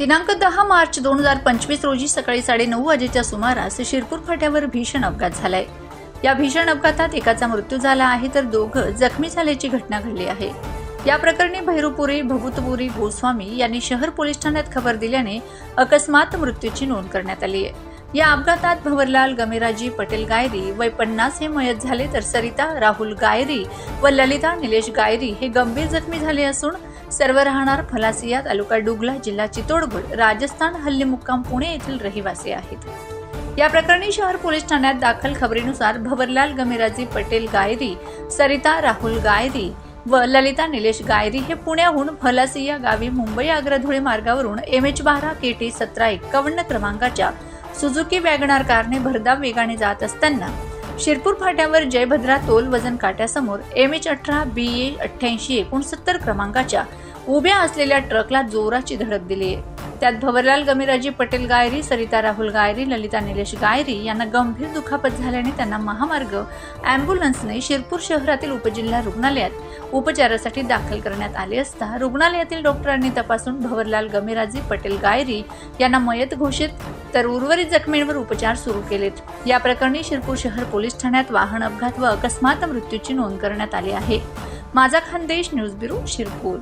दिनांक दहा मार्च दोन हजार पंचवीस रोजी सकाळी साडेनऊ वाजेच्या सुमारास शिरपूर फाट्यावर भीषण अपघात झालाय. या भीषण अपघातात एकाचा मृत्यू झाला आहे तर दोघं जखमी झाल्याची घटना घडली आहे. या प्रकरणी भैरूपुरी भगुतपुरी गोस्वामी यांनी शहर पोलीस ठाण्यात खबर दिल्याने अकस्मात मृत्यूची नोंद करण्यात आली आहे. या अपघातात भवरलाल गमेराजी पटेल गायरी वय पन्नास हे मयत झाले तर सरिता राहुल गायरी व ललिता निलेश गायरी हे गंभीर जखमी झाले असून सर्व राहणार फलासिया तालुका डुगला जिल्हा चितोडगड राजस्थान हल्ली मुक्काम पुणे येथील रहिवासी आहेत. या प्रकरणी शहर पोलीस ठाण्यात दाखल खबरीनुसार भवरलाल गमेराजी पटेल गायरी सरिता राहुल गायरी व ललिता निलेश गायरी हे पुण्याहून फलासी या गावी मुंबई आग्रा धुळे मार्गावरून एम एच बारा के टी सतरा एक्कावन्न क्रमांकाच्या सुझुकी वॅगनार कारने भरधाव वेगाने जात असताना शिरपूर फाट्यावर जयभद्रा तोल वजन काट्यासमोर एम एच अठरा बी ए अठ्ठ्याऐंशी एकोणसत्तर क्रमांकाच्या उभ्या असलेल्या ट्रकला जोराची धडक दिली. आहे त्यात भवरलाल गमिराजी पटेल गायरी सरिता राहुल गायरी ललिता निलेश गायरी यांना गंभीर दुखापत झाल्याने त्यांना महामार्ग अँब्युलन्सने शिरपूर शहरातील उपजिल्हा रुग्णालयात उपचारासाठी दाखल करण्यात आले असता रुग्णालयातील डॉक्टरांनी तपासून भवरलाल गमिराजी पटेल गायरी यांना मयत घोषित तर उर्वरित जखमींवर उपचार सुरू केलेत. या प्रकरणी शिरपूर शहर पोलीस ठाण्यात वाहन अपघात व अकस्मात मृत्यूची नोंद करण्यात आली आहे. माझा खानदेश न्यूज ब्युरो शिरपूर.